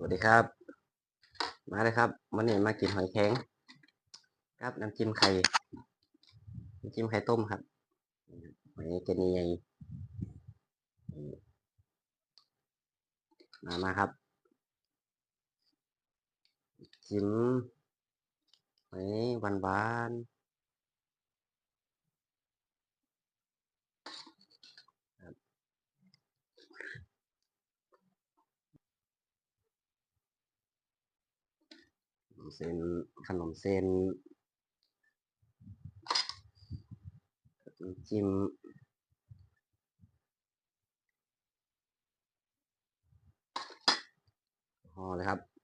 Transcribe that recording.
สวัสดีครับ มาเลยครับวันนี้มากินหอยแข็งครับน้ำจิ้มไข่น้ำจิ้มไข่ต้มครับหอยเจนียมามาครับจิ้มหอยหวานหวานๆ เส้นขนมเส้นจิ้มพอเลยครับ